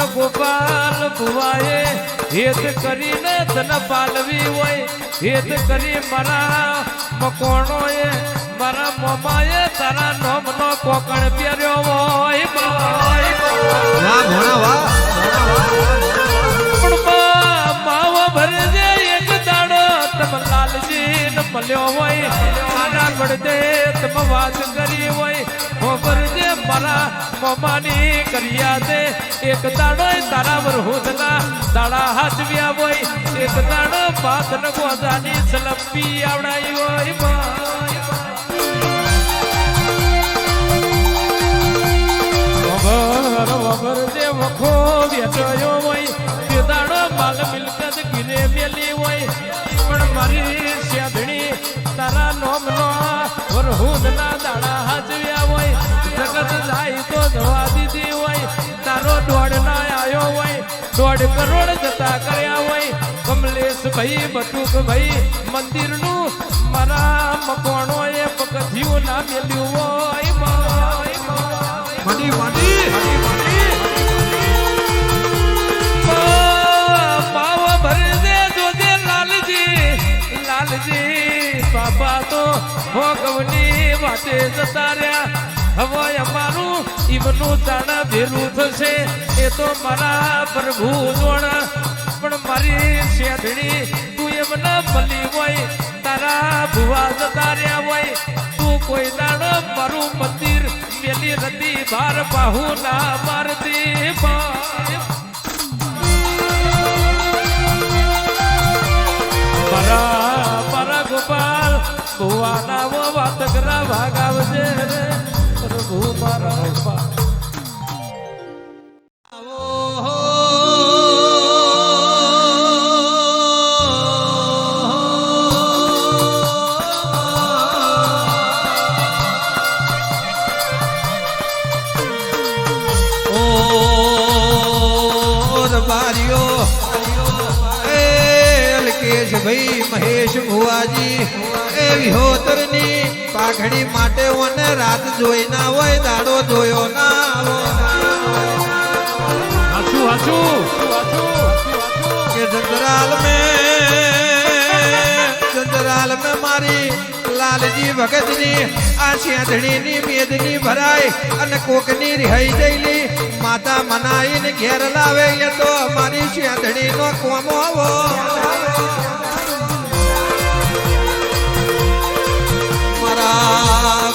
પણ ગોપાલ ભુવાએ હેત કરીને ધન પાલવી હોય હેત કરી મારા મકોણોએ મારા મોમાએ તારા નોમનો કોકણ પહેર્યો હોય પણ માવો ભરજે તમ લાલજી ન મળ્યો હોય, આના પડદે તમ વાત કરી હોય. હો ભરજે મારા મોમાની કર્યા દે એક દાડો તારા વરહુદના દાડા હાચવ્યા હોય. એક દાડો બાદ ન ગોદાની સલંપી આવડાઈ હોય બાય વગર જે વખો વેચાયો હોય તે માલ મિલકત ગીરે મેલી હોય. પણ મારી સ્યાધણી તારા નોમનો વરહુદના દાડા હાજવ્યા હોય. જગત જાય તો જવા દીધી હોય. તારો દોડ ના આવ્યો હોય. દોઢ કરોડ જતા કર્યા હોય. કમલેશ ભાઈ બટુક ભાઈ મંદિરનું મારા મકોણો એ પગથિયું ના મેલ્યું હોય. બાય ભોગવની વાતે જતા હવે અમારું ઈમનું તાણા ભેરું થશે. એ તો મારા પ્રભુ જોણા. પણ મારી શેઠણી, તું એમને મળી હોય. તારા ભુવા જતા રહ્યા હોય. તું કોઈ દાડો મારું મંદિર પેલી રતી બાર બાહુ ના મારતી મારા મારા ભુવાના વાત કરા ભાગાવજે રે. પ્રભુ મારા અલકેશ ભાઈ મહેશ ભુવાજી. એ વિહોતરની પાઘડી માટે ઓને રાત જોઈ ના હોય દાડો જોયો ના કે જંતરાલ મે જંદરાલ મે મારી લાલજી ભગતની આ શેઠણીની મેદની ભરાય અને કોકની રિહાઈ જઈલી. માતા મનાઈને ઘેર લાવે એ તો મારી શેઠણીનો કોમો આવો.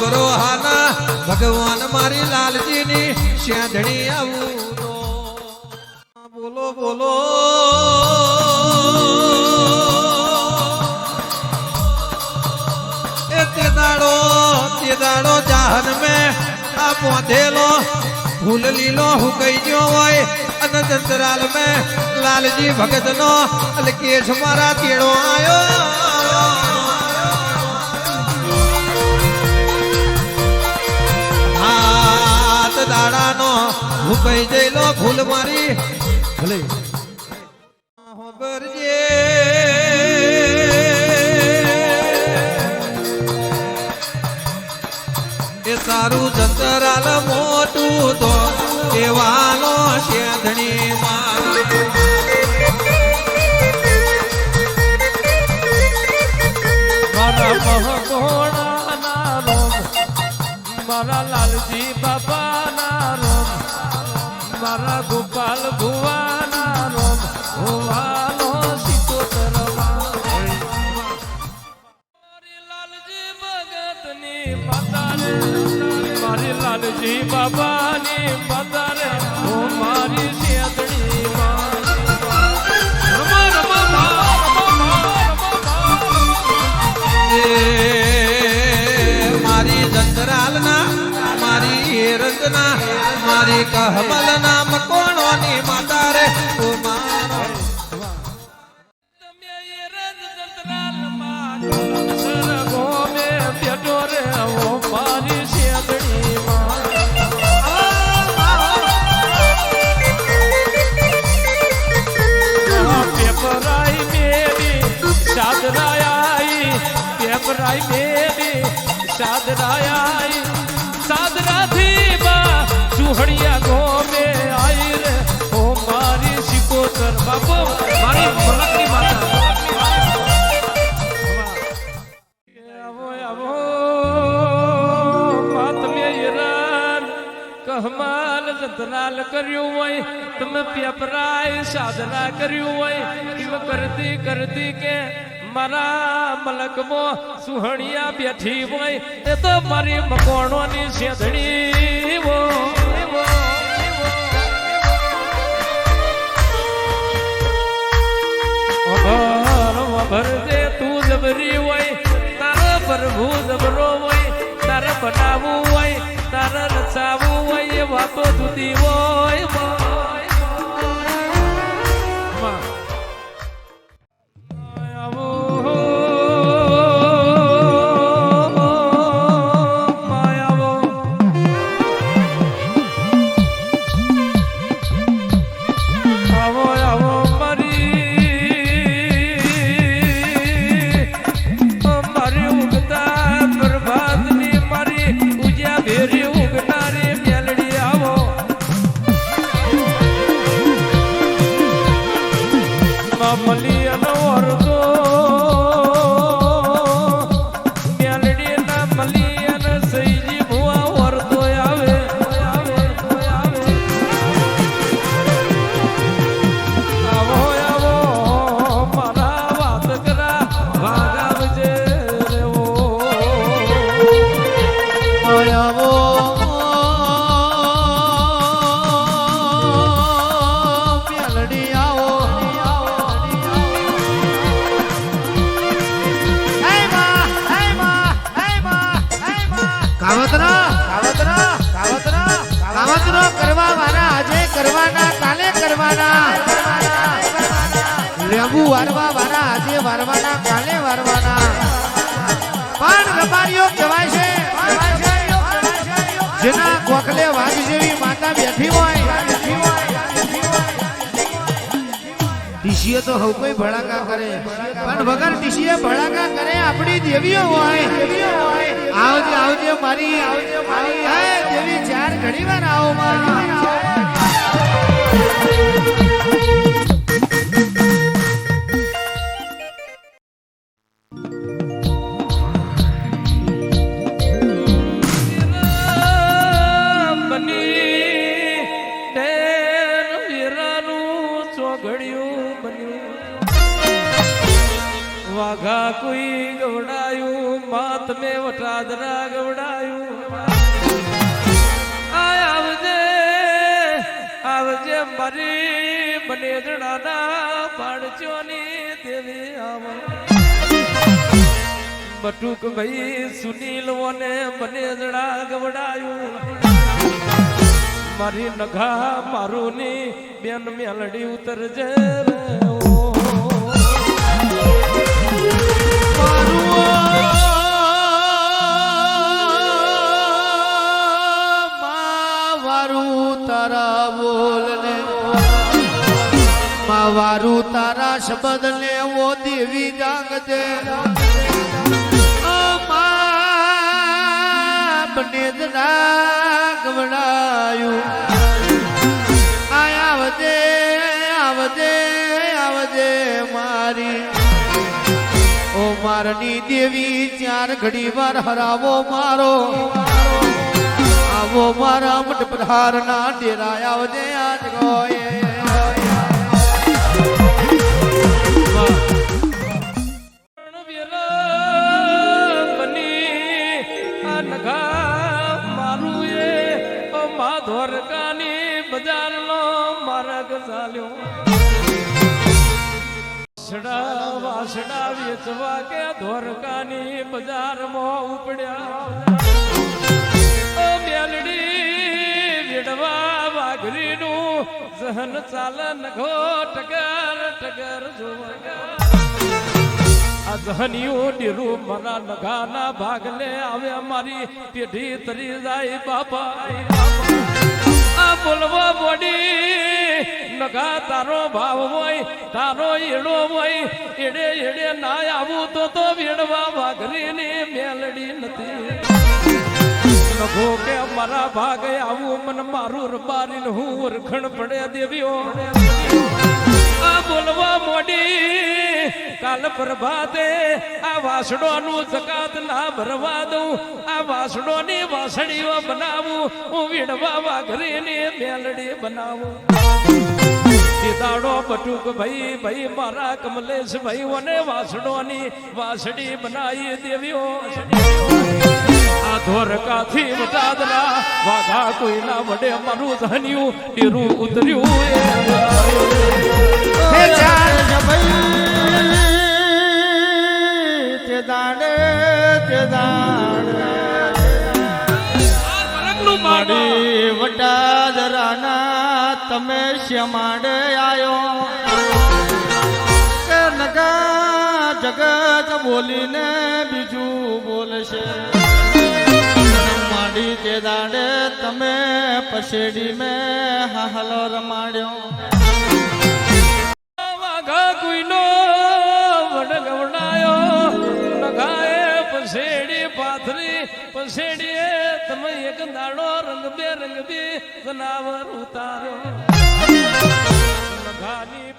ગરોહાના ભગવાન મારી લાલજીની શેઠણી આવું બોલો બોલો. તે દાડો જાહન મે આ પોધેલો ફૂલ લીલો હુકઈ ગયો હોય, અને દંતરાલ મે લાલજી ભગત નો અને કેશ મારા તેડો આયો. હુકઈ જઈલો ફૂલ મારી. ભલે. એ સારું જંતરાલ મોટું તો કેવાનો શેધણી માં મારી લાલજી બાબાની મારી શેતણી મારી જંતરાલ ના મારી હેરંદ ના મારી કહમલ મકોણોની માતા રે. આઈ બેબી સાદરા આઈ, સાદરાથી બા સુહડિયા ગોમે આઈ રે. ઓ મારી શિકોતર બાપો મારી મલકની માતા. કહમાલ જતનાલ કર્યું હોય, તમે પેપરાય સાધના કર્યું હોય કરતી કરતી કે મારા મલકમો સુહણિયા બેઠી હોય એ તો મારી મકોણોની અભર દે તું જબરી હોય, તારા પ્રભુ જબરો હોય, તારે બનાવવું હોય, તારે રચાવવું હોય, એ વાતો જુદી હોય. લેબુ વારવા વાળા આજે વારવાના, કાલે વારવાના. પણ રબારીઓ કહેવાય છે, જેના કોકલે વાઘ જેવી માતા બેઠી હોય. ટીસીએ તો હવ કોઈ ભડાકા કરે, પણ વગર ટીસીએ ભડાકા કરે, આપણી દેવીઓ હોય. આવજે આવજે મારી આવજે મારી. હે, દેવી ચાર ઘડી વાર આવો માં. વાઘા કોઈ ગવડાયું માત મેં વટાદરા ગવડાયું. મારી બને જણાના પાડચોની દેવી આવ. બટુક ભાઈ સુનીલ ઓને બને જણા ગવડાયું. મારી નઘા મારું ની બેન મેલડી ઉતરજે. મારું તારા મારું તારા શબ્દ લેવો દેવી જાગજે બને ગવડાયું આય આવજે આવજે મારી. ઓ મારની દેવી, ચાર ઘડી વાર હરાવો મારો. આવો મારા મઠ પ્રહાર ના ડેરા આવજે આજ ગોયે. નઘા મારું એ ઓ મા ધોરકાની બજારનો માર્ગ ચાલ્યો. વાસડા વાસડા વેચવા કે ધોરકાની બજારમાં ઉપડ્યા. મેલડી વેડવા વાઘરીનું સહન ચાલન ઘો ટગર ટગર જોવા જહનિયું ડીરું મારા નગાના ભાગલે આવે મારી પેઢી તરી જાય બાપા. આ બોલવા બોડી, નગા તારો ભાવ હોય, તારો એડો હોય, એડે એડે ના આવું તો તો વેડવા વાઘરીની મેલડી નથી. નભો કે મારા ભાગે આવું, મન મારું રબારી હું ઓરખણ પડે દેવ્યો આ બોલવા મોડી, કાલ પ્રભાતે આ વાસડોનું જકાત ના ભરવા દઉં. આ વાસડોની વાસળીઓ બનાવું, હું વીણવા વાઘરીની મેલડી બનાવું. સીતાડો બટુક ભાઈ ભાઈ મારા કમલેશ ભાઈ અને વાસડોની વાસડી બનાવી દેવીઓ. આ ધોરકાથી વટાદરા, વાઘા કોઈના વડે મારું ધન્યું ડીરું ઉતર્યું વટાદરાના તમે શ્યમાડે આવ્યો કે નગા જગત બોલીને બીજું બોલશે માડી, તે દાડે તમે પછેડી મેં હાલો રમાડ્યો. વાઘા કોઈનો વડગવડાયો નગાએ પસેડી પાથરી પસેડીએ તમે એક દાડો રંગ બેરંગ બી જનાવર ઉતાર્યો. નગાની